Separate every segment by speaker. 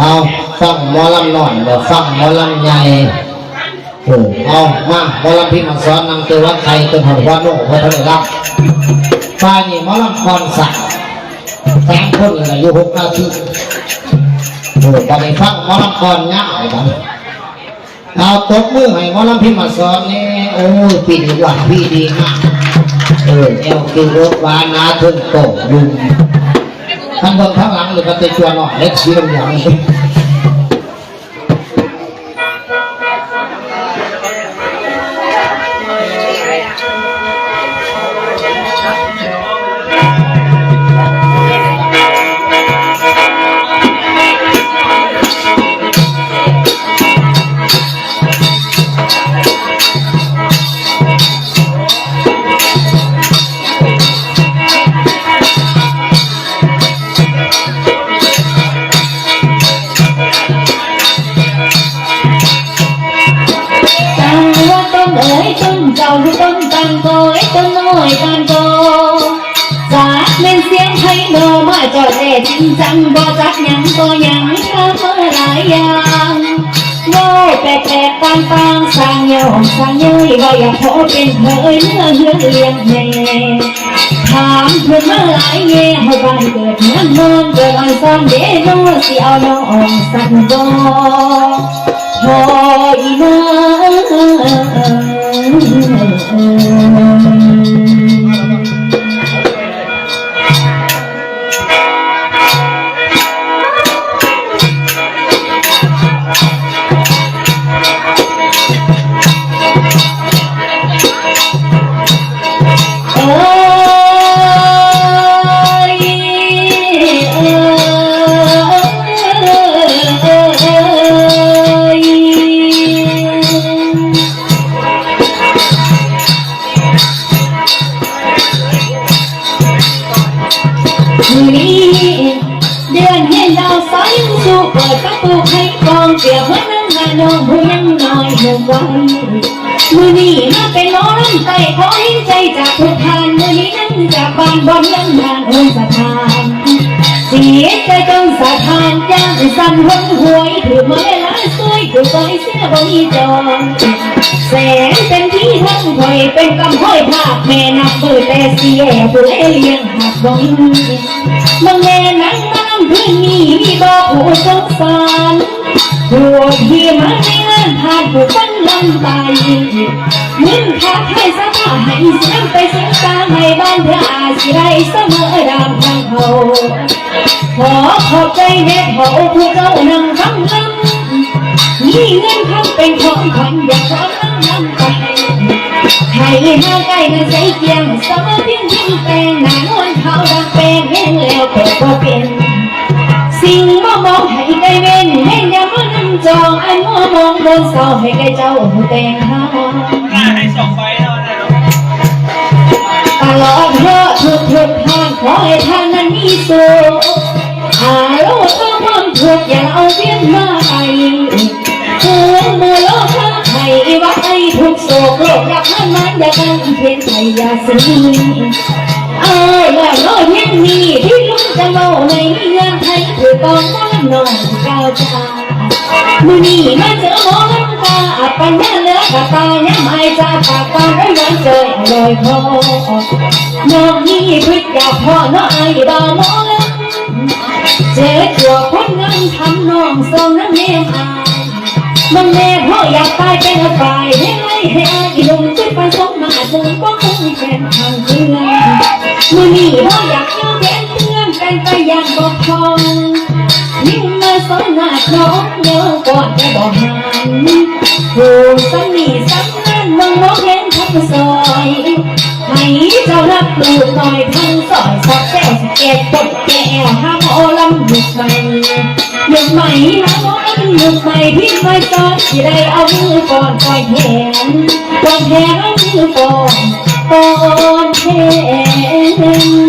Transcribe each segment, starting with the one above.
Speaker 1: เอาฟังหมอลำหน่อยเดี๋ยวฟังหมอลำใหญ่เออเอามาหมอลำพี่มาสอนนำตัววัดไทยตัวหัววัดโลกพระทะเลรับป้านี่หมอลำคอนสักสามคนเลยอายุหกนาทีเออตอนนี้ฟังหมอลำคอนเงาบ้างเอาตบมือให้หมอลำพี่มาสอนนี่โอ้ยพี่ดีหวานพี่ดีมากเออเอวคือรถวานาทึนโตยุง ข้างบนข้างหลังหรือก็ติดตัวหน่อยเล็กสีเหลืองๆนี่
Speaker 2: อดแด่จริงจังบ่จักหยังก็ยังทำเมื่อหลายอย่างโง่แปลกๆต่างๆสร้างโยง น้องผู้ยังน้อยหนึ่งวันมือนี้มาเป็นหมอลำไต่ขอให้ใจจากทุกทานมือนี้นั่งจากบ้านบอนยังงานเอินสถานเสียใจจนสะทานย่างสั่นหนหวยถือเมื่อลาสวยถือซอยเสียบนจองแสงเป็นที่ทั้งหอยเป็นกำห้อยภาพแม่นับมือแต่เสียผู้เลี้ยงหักบงบางแม่นังน้ำพื้นมีมีบอกผู้สงสาร งานผ่านผู้ฟันลำไปเงินค่าไทยสมาให้เสียงไปเสียงตาให้บ้านเพื่ออาศิไรเสมอดามทางเขาขอขอ มันนั่งจองอันมัวมองบนเสาให้ไกลเจ้าแต่งหา
Speaker 3: หน้าให้สองไฟแล้วนะเนาะ
Speaker 2: ตลอดเพื่อทุกทุกทางขอให้ท่านนั้นมีสุขอาโลกต้องความทุกข์อย่าเอาเวียนมาไอผู้มือโลกข้าไทยว่าไอ้ทุกโศกโลกอยากให้มันอย่ากันเพียนไทยอย่าสีเอ้ยแล้วโลกยังมีที่ลุงจะเมาในเงื่อนไทยคือกองน้ำนองก้าวชา มือนี้มาเจอหมอลำตาปัญญาเลือกตายังไม่จะปากตาไม่ยังเจอลอยคอน้องนี่พิษอยากพ่อน้องไอ้ดาวหมอลำเจ็บตัวคนเงินทำน้องส่งน้ำเมียอายมันแม่พ่ออยากตายเป็นฝ่ายให้ไม่ให้อายลงขึ้นไปสมมาคงก็คงเป็นทางเพื่อนมือนี้พ่ออยากอยู่ยวเป็นเพื่อนเป็นไปอย่างบอกทอง ยิ่งมาสนหน้าน้องเยอะก่อนจะบอกหันผู้สนิทสักนั้นมองมองเห็นทั้งซอยให้เจ้ารับลูกหน่อยทั้งซอยสักแก้วสเก็ดปดแก้วห้ามโอลำหยุดใหม่หยุดใหม่ห้ามโอลำหยุดใหม่พี่ไม่จอดที่ได้เอามือก่อนก่อนแขนก่อนแขนเอามือก่อนก่อนแขน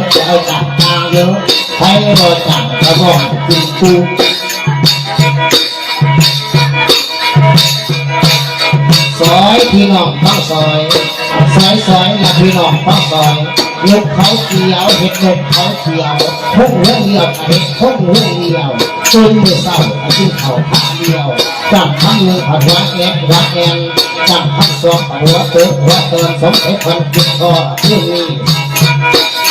Speaker 1: อะจะเอาจับทางเยอะใครไม่รอจับก็บอกกินกูซอยพี่น้องต้องซอยซอยซอยและพี่น้องต้องซอยลูกเขาเขียวเห็ดนกเขาเขียวพวกเรื่องเดียวเห็ดพวกเรื่องเดียวตื่นมือเศร้าอาทิตย์เขาขาเดียวจำคำหนึ่งผัดหัวแอนหัวแอนจำคำสองผัดหัวเติมหัวเติมสมเด็จคนคิดทอเรื่นี่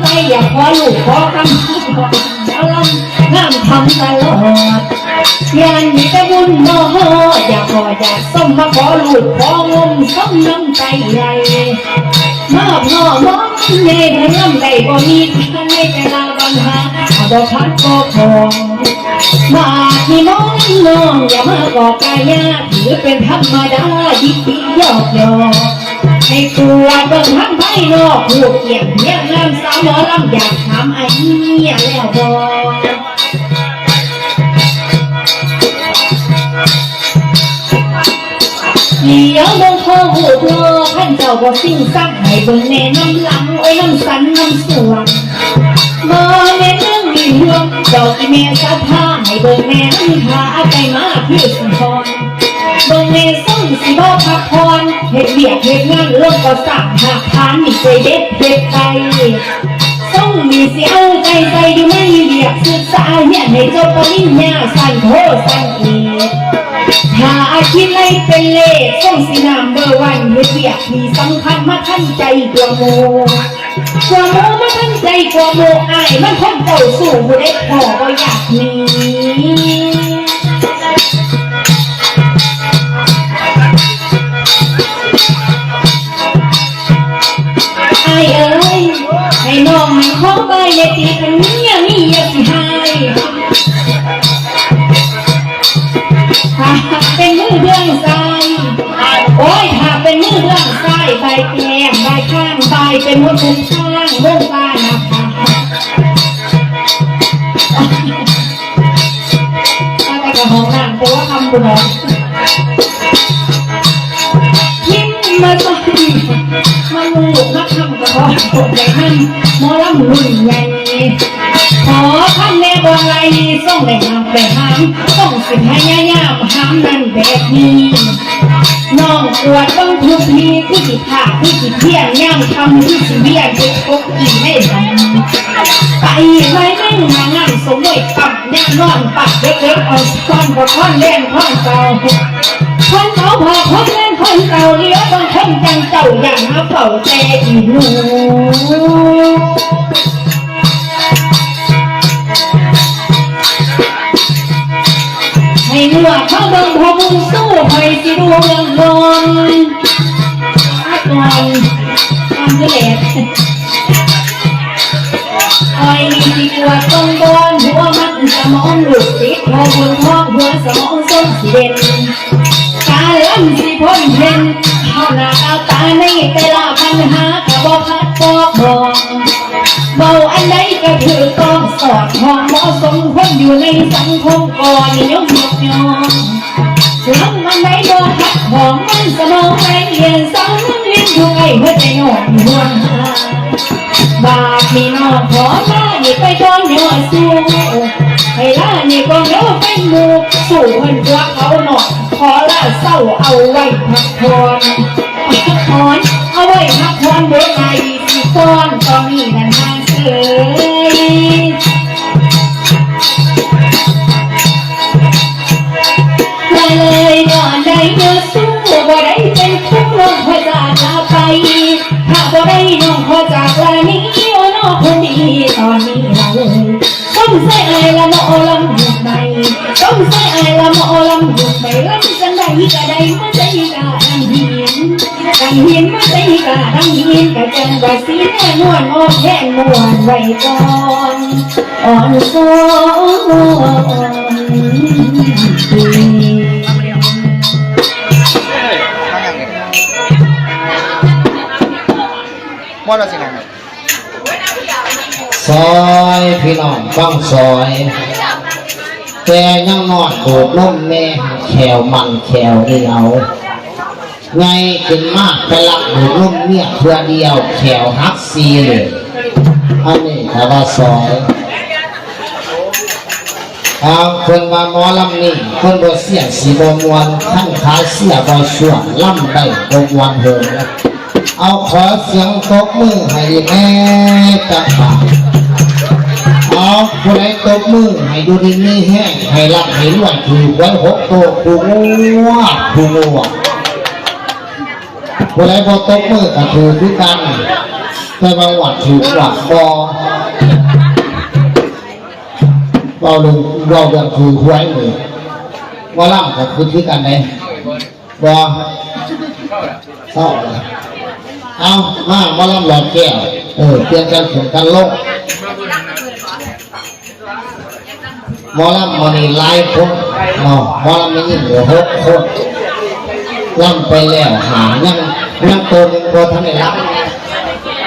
Speaker 2: ไปอยากขอลูกขอคำคิดขอหมอลำงามทำตลอดงานมีแต่บุญบ่ฮออยากขออยากส้มมาขอลูกของมส้มน้ำใจใหญ่มอบน้อมองในพระน้ำได้บ่มีทางในแต่ละปัญหาเอาบ่พัดบ่พองมาที่น้องน้องอย่ามาบอกกายาถือเป็นธรรมดายิบยิบยอกยอก ให้ตัวเบิ่งทั้งภายนอกผูกเกี่ยงเยี่ยงงามสาวหมอลำอยากถามไอ้เนี่ยแล้วบอกเดี๋ยวเบิ่งพ่อหูเธอท่านเจ้าบ่สิ่งซ้ำให้เบิ่งแน่น้ำหลังไว้น้ำสันน้ำสวงมาแม่เรื่องมีเรื่องเจ้าอีแม่สะผ้าให้เบิ่งแม่น้ำพาไปมาเพี่อสุนทร เบิ่งแม่ส่งสิบ่พักพรเฮ็ดเบียกเฮ็ดงานเรื่องก็สั่งหักทานมีใจเด็ดเด็ดไปส่งมีเสียเอาใจใจอยู่ไม่เบียกศึกษาเนี่ยให้เจ้าปริญญาสั่นโทสั่นอีกถ้าอาชีพไรเป็นเลขต้องสีนามเบอร์วันเฮ็ดเบียกที่สำคัญมาทันใจกว่าโมกว่าโมมันตั้งใจกว่าโมอายมันคนเก่าสู่บุได้พอก็อยากหายเอ้ยให้น้องมันขอไปอย่าตีกันเนี่ยนี่อย่าสิหายถ้าเป็นมือเรื่องทรายโอ้ยถ้าเป็นมือเรื่องทรายใบแก้มใบข้างใบเป็นมดทุกข้างวงการนะคะเอาไปกับห้องน้ำแต่ว่าทำบุญเนาะยิ้มมาใส่มาลูกมาทำ กับพ่อปวดใจนั่นหมอลำรุ่นใหญ่ขอคำแน่บอะไรส่งได้นำไปหามต้องสิพยายามหามนั่นแบบนี้น้องปวดต้องทุกทีที่สิขาที่สิเที่ยงย่ำทำที่สิเบี้ยเด็กพกกินไม่ทันไปไว้แม่งมางานสมมติปับแน่นอนปักเล็กๆเอาก้อนกับก้อนแดงก้อนเก่า คนเขาพอคนเล่นคนเก่าเลี้ยวต้องคนจังเจ้าอย่างมาเฝ้าแต่อีหนูให้เมื่อเขาเบิ่งพอบุญสู้ให้สิดูเรื่องนอนอัดนอนทำด้วยแหละคอยมีสิปวดตรงบอนหัวมันสมองหลุดติดพอบนท้อหัวสมองส้มสีเด่น ล้ำสิพ้นเห็นเข้าหน้าเอาตาในแต่ละปัญหากระบอกพัดบอกบอกเบาอันใดก็ถือต้องสอดคล้องเหมาะสมคนอยู่ในสังคมก่อนยกยกยองหลังมันไหนบ่พักของมันสมองแรงเรียนสองเลี้ยงทุกไอ้หัวใจหอนห่วงบาดมีนอขอลานี่ไปก่อนอย่าสู้ ให้ลานี่ก็เนื้อเป็นหมูสู่เพิ่นตัวเขาหนอกขอลาเศร้าเอาไว้พักผ่อนพักผ่อนเอาไว้พักผ่อนเบนไหนสิก้อนตอนนี้นั่นทางเสือ ไอ้ละหมอลำหยุดไหมลำจังใดก็ได้มาใจกาอันเหียนกกั แก
Speaker 1: ยังนอนโดดล่มแม่แขวมันแขวนี่เอาไงขึ้นมากไปลักโดดล่มเนี่ยเพื่อเดียวแขวฮักซีเลยอันนี้ถ้าว่าซอยเอาคนมาหมอลำนี่คนบ่เสียสีบ่มวนขั้นขาเสียบ่ส่วนลำได้บ่มวนเหินเอาขอเสียงตบมือให้แม่จังหวะ เอาผู้ใดตบมือให้ดูดีนี่แห้งให้รับให้รวยถูกไว้หกโตถูกงัวถูกงัวผู้ใดพอตบมือก็ถูกด้วยกันแต่บางวัดถูกกว่าบอเราเรื่องเราเรื่องถูกหวยมือว่าล่ำกับคือที่กันไหนบอเศร้าเอามามาล่ำหลอดแก้วเออเปลี่ยนกันถึงกันโลก มอลำมันนี่ลายคนเนาะมอลำมันยิ่งเหลือหกคนล่ำไปแล้วหายังยังตัวหนึ่งตัวท่านได้รับ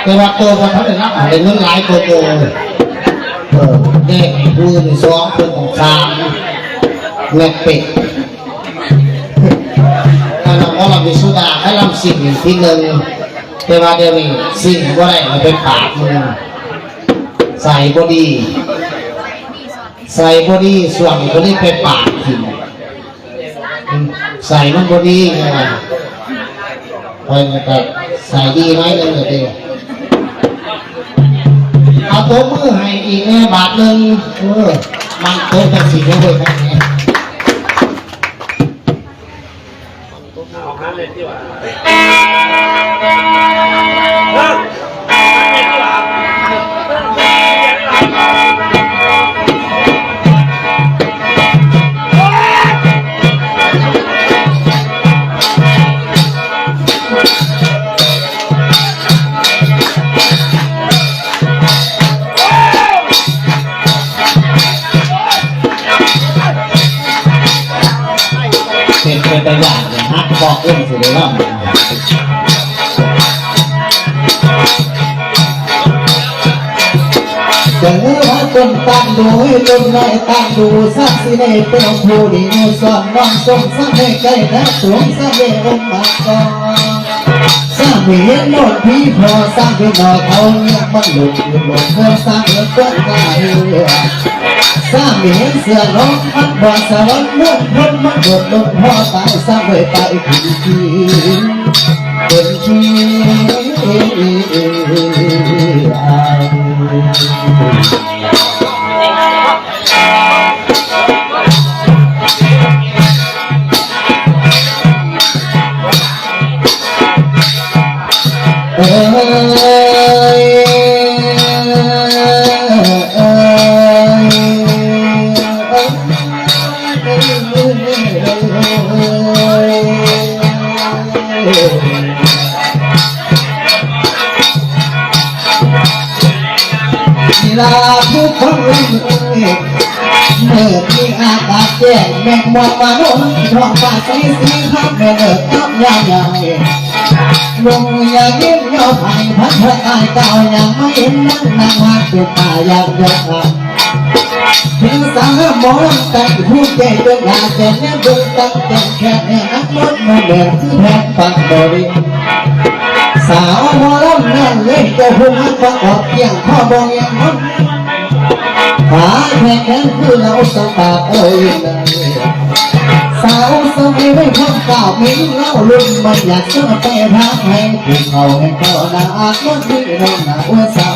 Speaker 1: แต่ว่าตัวบ่ท่านได้รับอะไรเงินหลายตัวตัวเด็กปืนสองปืนของสามแม่เป็ดถ้าเราหมอลำมีสุดาให้ลำสิ่งที่หนึ่งแต่ว่าเดี๋ยวนี้สิ่งว่าได้มันเป็นปากมือใส่บดี ใส่บอดี้ส่วนบอดี้ไปปากกินอืมใส่มันบอดี้ไงไปแต่ใส่ดีไหมเลยเดียวเอาต๊ะมือให้อีกแม่บาทหนึ่งเออมันโต๊ะจะสีไม่ได้แค่นี้
Speaker 3: เนเลย ว่า
Speaker 1: จะเลือว่าต้นตั้งดูให้ต้นน้อยตั้งดูสักสิได้เป็นผู้ดีในสอนน้องสมสักให้ใกล้และสวงสักให้องมาก่อนสร้างเห็นโนดพี่พอสร้างให้หนอเขาเนี่ยมันหลุดหลุดหมดเพื่อสร้างเงินก้อนกาย สร้างไม่เห็นเสือน้องมันบ่สวรรค์ เมื่อที่อากาศแจ้งแม่งมองมาโน่นท้องฟ้าใสสีข้ามแม่เลิกกับยามยามลงอย่ายิ้มย่อไผ่พันเธอตายเก่ายังไม่เห็นนั่งนางหักเป็นตาอยากยกหักถึงสาวหมอลำกันผู้ใจเป็นยาแต่เนี่ยเบิ่งตั้งแต่แค่เนี่ยนักมดมาเดินที่แทนปังบริสาวหมอลำนั่นเล่นจะหุ่นประกอบเพียงข้อบองยังมัน หาแค่แค่คือเราสบายเอ้ยสาวสมัยไม่พ้องก้าวมิ้งเล่าลุ่มมันอยากเสื้อแต่รักให้ถึงเขาให้เขาหนาอามันที่เราหนาอ้วนสาว